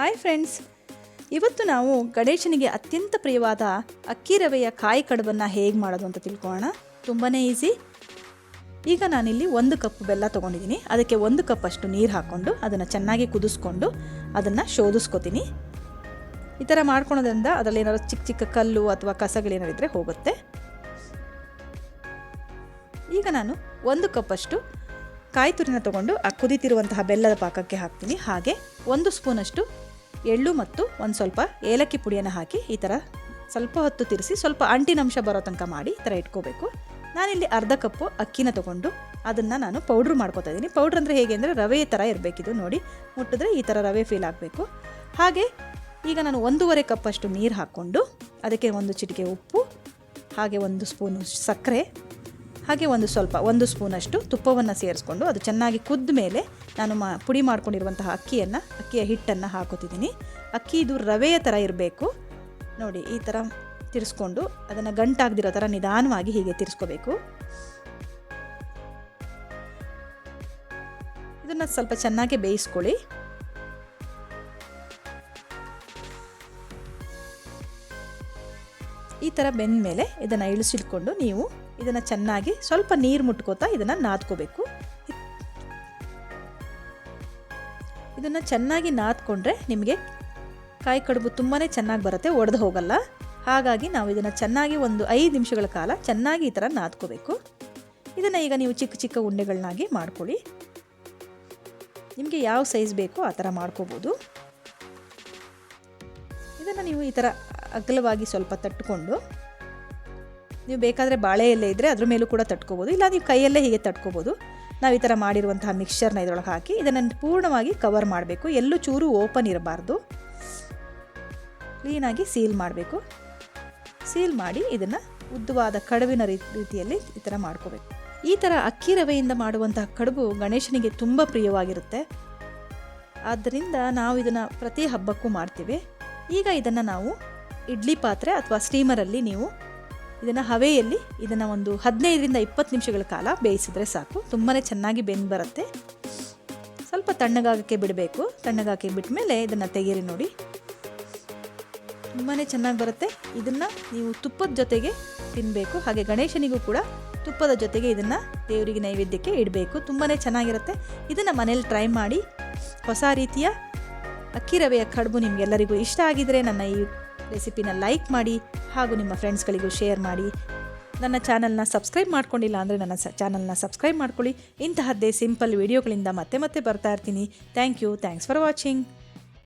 Hi friends ಇವತ್ತು ನಾವು ಗಣೇಶನಿಗೆ ಅತ್ಯಂತ ಪ್ರಿಯವಾದ ಅಕ್ಕಿ ರವೆಯ ಕಾಯಿ ಕಡುಬನ್ನು ಹೇಗೆ ಮಾಡೋದು ಅಂತ ತಿಳ್ಕೊಳ್ಳೋಣ. ತುಂಬಾ ಈಸಿ. ಈಗ ನಾನಿಲ್ಲಿ ಒಂದು ಕಪ್ ಬೆಲ್ಲ ತೊಗೊಂಡಿದ್ದೀನಿ. ಅದಕ್ಕೆ ಒಂದು ಕಪ್ ಅಷ್ಟು ನೀರು ಹಾಕ್ಕೊಂಡು ಅದನ್ನು ಚೆನ್ನಾಗಿ ಕುದಿಸ್ಕೊಂಡು ಅದನ್ನು ಶೋಧಿಸ್ಕೊತೀನಿ. ಈ ಥರ ಮಾಡ್ಕೊಳೋದ್ರಿಂದ ಅದರಲ್ಲಿ ಏನಾದ್ರು ಚಿಕ್ಕ ಚಿಕ್ಕ ಕಲ್ಲು ಅಥವಾ ಕಸಗಳೇನಾದ್ರು ಇದ್ದರೆ ಹೋಗುತ್ತೆ. ಈಗ ನಾನು ಒಂದು ಕಪ್ಪಷ್ಟು ಕಾಯಿ ತುರಿನ ತಗೊಂಡು ಆ ಕುದಿತಿರುವಂತಹ ಬೆಲ್ಲದ ಪಾಕಕ್ಕೆ ಹಾಕ್ತೀನಿ. ಹಾಗೆ ಒಂದು ಸ್ಪೂನಷ್ಟು ಎಳ್ಳು ಮತ್ತು ಒಂದು ಸ್ವಲ್ಪ ಏಲಕ್ಕಿ ಪುಡಿಯನ್ನು ಹಾಕಿ ಈ ಥರ ಸ್ವಲ್ಪ ಹೊತ್ತು ತಿರಿಸಿ ಸ್ವಲ್ಪ ಅಂಟಿನಂಶ ಬರೋ ತನಕ ಮಾಡಿ ಈ ಥರ ಇಟ್ಕೋಬೇಕು. ನಾನಿಲ್ಲಿ ಅರ್ಧ ಕಪ್ಪು ಅಕ್ಕಿನ ತಗೊಂಡು ಅದನ್ನು ನಾನು ಪೌಡ್ರ್ ಮಾಡ್ಕೋತಾ ಇದ್ದೀನಿ ಪೌಡ್ರ್ ಅಂದರೆ ಹೇಗೆ ಅಂದರೆ ರವೆ ಥರ ಇರಬೇಕಿದು ನೋಡಿ. ಮುಟ್ಟಿದ್ರೆ ಈ ಥರ ರವೆ ಫೀಲ್ ಆಗಬೇಕು. ಹಾಗೆ ಈಗ ನಾನು ಒಂದೂವರೆ ಕಪ್ಪಷ್ಟು ನೀರು ಹಾಕ್ಕೊಂಡು ಅದಕ್ಕೆ ಒಂದು ಚಿಟಿಕೆ ಉಪ್ಪು, ಹಾಗೆ ಒಂದು ಸ್ಪೂನು ಸಕ್ಕರೆ ಹಾಗೆ ಒಂದು ಸ್ವಲ್ಪ, ಒಂದು ಸ್ಪೂನಷ್ಟು ತುಪ್ಪವನ್ನು ಸೇರಿಸ್ಕೊಂಡು ಅದು ಚೆನ್ನಾಗಿ ಕುದ್ದ ಮೇಲೆ ನಾನು ಮಾ, ಪುಡಿ ಮಾಡ್ಕೊಂಡಿರುವಂತಹ ಅಕ್ಕಿಯನ್ನು, ಅಕ್ಕಿಯ ಹಿಟ್ಟನ್ನು ಹಾಕೋತಿದ್ದೀನಿ ಅಕ್ಕಿ ಇದು ರವೆಯ ಥರ ಇರಬೇಕು. ನೋಡಿ, ಈ ಥರ ತಿರ್ಸ್ಕೊಂಡು ಅದನ್ನು ಗಂಟಾಗದಿರೋ ಥರ ನಿಧಾನವಾಗಿ ಹೀಗೆ ತಿರ್ಸ್ಕೋಬೇಕು. ಇದನ್ನು ಸ್ವಲ್ಪ ಚೆನ್ನಾಗಿ ಬೇಯಿಸ್ಕೊಳ್ಳಿ. ಈ ಥರ ಬೆಂದ ಮೇಲೆ ಇದನ್ನು ಇಳಿಸಿಟ್ಕೊಂಡು ನೀವು ಇದನ್ನು ಚೆನ್ನಾಗಿ ಸ್ವಲ್ಪ ನೀರು ಮುಟ್ಕೋತಾ ಇದನ್ನು ನಾದ್ಕೋಬೇಕು. ಇದನ್ನು ಚೆನ್ನಾಗಿ ನಾದ್ಕೊಂಡ್ರೆ ನಿಮಗೆ ಕಾಯಿ ಕಡುಬು ತುಂಬಾ ಚೆನ್ನಾಗಿ ಬರುತ್ತೆ, ಒಡೆದು ಹೋಗಲ್ಲ. ಹಾಗಾಗಿ ನಾವು ಇದನ್ನು ಚೆನ್ನಾಗಿ ಒಂದು ಐದು ನಿಮಿಷಗಳ ಕಾಲ ಚೆನ್ನಾಗಿ ಈ ಥರ ನಾದ್ಕೋಬೇಕು. ಇದನ್ನು ಈಗ ನೀವು ಚಿಕ್ಕ ಚಿಕ್ಕ ಉಂಡೆಗಳನ್ನಾಗಿ ಮಾಡ್ಕೊಳ್ಳಿ. ನಿಮಗೆ ಯಾವ ಸೈಜ್ ಬೇಕೋ ಆ ಥರ ಮಾಡ್ಕೋಬೋದು. ಇದನ್ನು ನೀವು ಈ ಥರ ಅಗಲವಾಗಿ ಸ್ವಲ್ಪ ತಟ್ಕೊಂಡು, ನೀವು ಬೇಕಾದರೆ ಬಾಳೆ ಎಲೆ ಇದ್ದರೆ ಅದ್ರ ಮೇಲೂ ಕೂಡ ತಟ್ಕೋಬೋದು, ಇಲ್ಲ ನೀವು ಕೈಯಲ್ಲೇ ಹೀಗೆ ತಟ್ಕೋಬೋದು. ನಾವು ಈ ಥರ ಮಾಡಿರುವಂತಹ ಮಿಕ್ಸ್ಚರ್ನ ಇದರೊಳಗೆ ಹಾಕಿ, ಇದನ್ನು ಪೂರ್ಣವಾಗಿ ಕವರ್ ಮಾಡಬೇಕು. ಎಲ್ಲೂ ಚೂರು ಓಪನ್ ಇರಬಾರ್ದು. ಕ್ಲೀನಾಗಿ ಸೀಲ್ ಮಾಡಬೇಕು. ಸೀಲ್ ಮಾಡಿ ಇದನ್ನು ಉದ್ದವಾದ ಕಡುಬಿನ ರೀತಿಯಲ್ಲಿ ಈ ಥರ ಮಾಡ್ಕೋಬೇಕು. ಈ ಥರ ಅಕ್ಕಿ ರವೆಯಿಂದ ಮಾಡುವಂತಹ ಕಡುಬು ಗಣೇಶನಿಗೆ ತುಂಬ ಪ್ರಿಯವಾಗಿರುತ್ತೆ. ಆದ್ದರಿಂದ ನಾವು ಇದನ್ನು ಪ್ರತಿ ಹಬ್ಬಕ್ಕೂ ಮಾಡ್ತೀವಿ. ಈಗ ಇದನ್ನು ನಾವು ಇಡ್ಲಿ ಪಾತ್ರೆ ಅಥವಾ ಸ್ಟೀಮರಲ್ಲಿ ನೀವು ಇದನ್ನು ಹವೆಯಲ್ಲಿ ಇದನ್ನು ಒಂದು ಹದಿನೈದರಿಂದ ಇಪ್ಪತ್ತು ನಿಮಿಷಗಳ ಕಾಲ ಬೇಯಿಸಿದ್ರೆ ಸಾಕು. ತುಂಬಾ ಚೆನ್ನಾಗಿ ಬೆಂದು ಬರುತ್ತೆ. ಸ್ವಲ್ಪ ತಣ್ಣಗಾಗಕ್ಕೆ ಬಿಡಬೇಕು. ತಣ್ಣಗಾಕಿ ಬಿಟ್ಟ ಮೇಲೆ ಇದನ್ನು ತೆಗೀರಿ ನೋಡಿ. ತುಂಬಾ ಚೆನ್ನಾಗಿ ಬರುತ್ತೆ. ಇದನ್ನು ನೀವು ತುಪ್ಪದ ಜೊತೆಗೆ ತಿನ್ನಬೇಕು ಹಾಗೆ ಗಣೇಶನಿಗೂ ಕೂಡ ತುಪ್ಪದ ಜೊತೆಗೆ ಇದನ್ನು ದೇವರಿಗೆ ನೈವೇದ್ಯಕ್ಕೆ ಇಡಬೇಕು. ತುಂಬಾ ಚೆನ್ನಾಗಿರುತ್ತೆ. ಇದನ್ನು ಮನೇಲಿ ಟ್ರೈ ಮಾಡಿ. ಹೊಸ ರೀತಿಯ ಅಕ್ಕಿ ರವೆಯ ಕಡುಬು ನಿಮಗೆಲ್ಲರಿಗೂ ಇಷ್ಟ ಆಗಿದರೆ ನನ್ನ ಈ ರೆಸಿಪಿನ ಲೈಕ್ ಮಾಡಿ ಹಾಗೂ ನಿಮ್ಮ ಫ್ರೆಂಡ್ಸ್ಗಳಿಗೂ ಶೇರ್ ಮಾಡಿ. ನನ್ನ ಚಾನಲ್ನ ಸಬ್ಸ್ಕ್ರೈಬ್ ಮಾಡ್ಕೊಂಡಿಲ್ಲ ಅಂದರೆ ನನ್ನ ಸ ಚಾನಲ್ನ ಸಬ್ಸ್ಕ್ರೈಬ್ ಮಾಡ್ಕೊಳ್ಳಿ. ಇಂತಹದ್ದೇ ಸಿಂಪಲ್ ವಿಡಿಯೋಗಳಿಂದ ಮತ್ತೆ ಮತ್ತೆ ಬರ್ತಾ ಇರ್ತೀನಿ. Thank you. Thanks for watching.